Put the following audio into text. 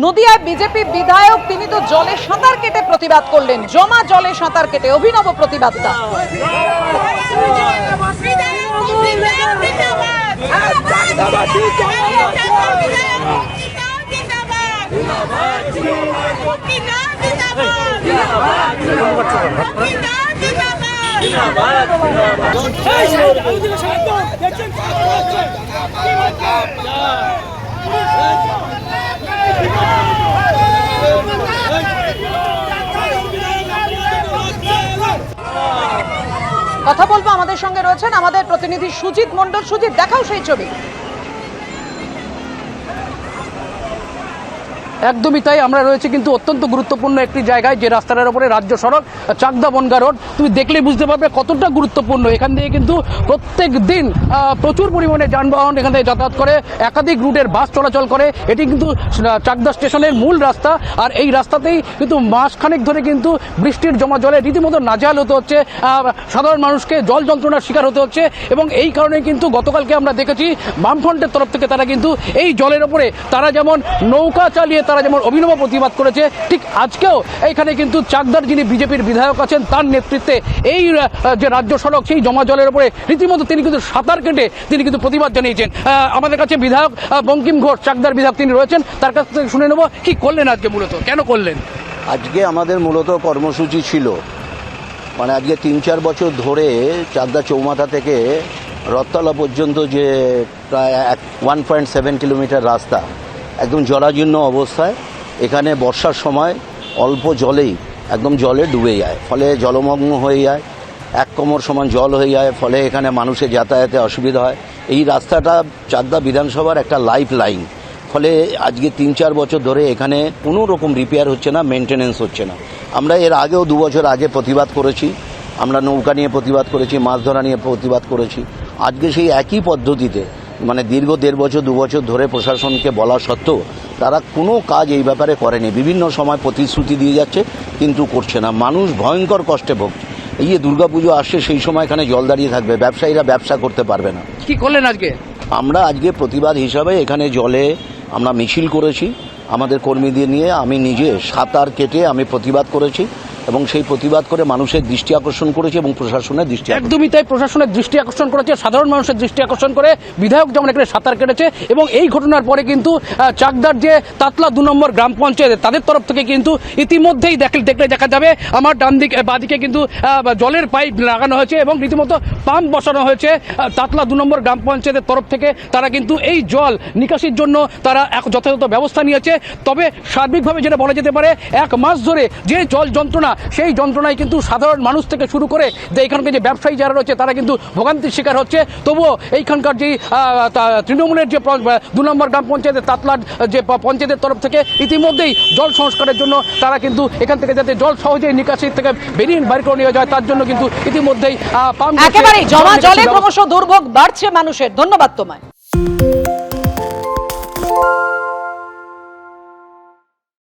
নদিয়ায় BJP বিধায়ক তিনি তো জলে সাঁতার কেটে প্রতিবাদ করলেন। জমা জলে সাঁতার কেটে অভিনব প্রতিবাদটা। কথা সঙ্গে রয়েছেন আমাদের প্রতিনিধি সুজিত মন্ডল সুজিত দেখাও সেই ছবি। একদমই তাই, আমরা রয়েছে কিন্তু অত্যন্ত গুরুত্বপূর্ণ একটি জায়গায়, যে রাস্তাটার উপরে রাজ্য সড়ক, চাকদা বনগা রোড। তুমি দেখলেই বুঝতে পারবে কতটা গুরুত্বপূর্ণ। এখান থেকে কিন্তু প্রত্যেক দিন প্রচুর পরিমাণে যানবাহন এখান থেকে যাতায়াত করে, একাধিক রুটের বাস চলাচল করে। এটি কিন্তু চাকদা স্টেশনের মূল রাস্তা। আর এই রাস্তাতেই কিন্তু মাসখানেক ধরে কিন্তু বৃষ্টির জমা জলে রীতিমতো নাজেহাল হতে হচ্ছে। সাধারণ মানুষকে জল যন্ত্রণার শিকার হতে হচ্ছে এবং এই কারণে কিন্তু গতকালকে আমরা দেখেছি বামফ্রন্টের তরফ থেকে তারা কিন্তু এই জলের ওপরে তারা যেমন নৌকা চালিয়ে তারা যেমন অভিনব প্রতিবাদ করেছে, ঠিক আজকেও এইখানে কিন্তু চাকদার যিনি বিজেপির বিধায়ক আছেন, তার নেতৃত্বে এই যে রাজ্য সড়ক, সেই জমা জলের উপরে রীতিমতো তিনি কিন্তু সাঁতার কেটে তিনি কিন্তু প্রতিবাদ জানিয়েছেন। আমাদের কাছে বিধায়ক বঙ্কিম ঘোষ, চাকদার বিধায়ক তিনি রয়েছেন, তার কাছ থেকে শুনে নেব, কি করলেন আজকে মূলত? কেন করলেন? আজকে আমাদের মূলত কর্মসূচি ছিল। মানে আজকে তিন, চার বছর ধরে চাকদা চৌমাথা থেকে রথতলা পর্যন্ত যে প্রায় এক ওয়ান পয়েন্ট সেভেন কিলোমিটার রাস্তা একদম জরাজীর্ণ অবস্থায়। এখানে বর্ষার সময় অল্প জলেই একদম জলে ডুবে যায়, ফলে জলমগ্ন হয়ে যায়, এক কোমর সমান জল হয়ে যায়, ফলে এখানে মানুষের যাতায়াতে অসুবিধা হয়। এই রাস্তাটা চাকদা বিধানসভার একটা লাইফ লাইন ফলে আজকে তিন চার বছর ধরে এখানে কোনো রকম রিপেয়ার হচ্ছে না মেনটেনেন্স হচ্ছে না। আমরা এর আগেও দু বছর আগে প্রতিবাদ করেছি। আমরা নৌকা নিয়ে প্রতিবাদ করেছি, মাছ ধরা নিয়ে প্রতিবাদ করেছি। আজকে সেই একই পদ্ধতিতে মানে দীর্ঘ দেড় বছর দু বছর ধরে প্রশাসনকে বলা সত্ত্বেও তারা কোনো কাজ এই ব্যাপারে করেনি। বিভিন্ন সময় প্রতিশ্রুতি দিয়ে যাচ্ছে কিন্তু করছে না। মানুষ ভয়ঙ্কর কষ্টে ভুগছে। এই যে দুর্গাপুজো আসছে সেই সময় এখানে জল দাঁড়িয়ে থাকবে। ব্যবসায়ীরা ব্যবসা করতে পারবে না। কি করলেন আজকে? আমরা আজকে প্রতিবাদ হিসাবে এখানে জলে আমরা মিছিল করেছি। আমাদের কর্মীদের নিয়ে আমি নিজে সাঁতার কেটে আমি প্রতিবাদ করেছি। এবং সেই প্রতিবাদ করে মানুষের দৃষ্টি আকর্ষণ করেছে এবং প্রশাসনের দৃষ্টি একদমই তাই, প্রশাসনের দৃষ্টি আকর্ষণ করেছে, সাধারণ মানুষের দৃষ্টি আকর্ষণ করে, বিধায়ক যেমন এখানে সাঁতার কেটেছে, এবং এই ঘটনার পরে কিন্তু চাকদার যে তাতলা দু নম্বর গ্রাম পঞ্চায়েত, তাদের তরফ থেকে কিন্তু ইতিমধ্যেই দেখলে দেখা যাবে, আমার ডান দিকে বাদিকে কিন্তু জলের পাইপ লাগানো হয়েছে এবং রীতিমতো পাম্প বসানো হয়েছে তাতলা দু নম্বর গ্রাম পঞ্চায়েতের তরফ থেকে, তারা কিন্তু এই জল নিকাশির জন্য তারা এক যথাযথ ব্যবস্থা নিয়েছে, তবে সার্বিকভাবে যেটা বলা যেতে পারে, এক মাস ধরে যে জল যন্ত্রণা সেই যন্ত্রণায় কিন্তু সাধারণ মানুষ থেকে শুরু করে যে এখানকার যে ব্যবসায়ী যারা রয়েছে তারা কিন্তু ভোগান্তির শিকার হচ্ছে। তবুও এইখানকার যে তৃণমূলের যে দু নম্বর গ্রাম পঞ্চায়েতের তাতলার যে পঞ্চায়েতের তরফ থেকে ইতিমধ্যেই জল সংস্কারের জন্য তারা কিন্তু এখান থেকে যাতে জল সহজেই নিকাশির থেকে বেরিয়ে বাইর করে নিয়ে যায় তার জন্য কিন্তু ইতিমধ্যেই জমা জলে ক্রমশ দুর্ভোগ বাড়ছে মানুষের। ধন্যবাদ তোমায়।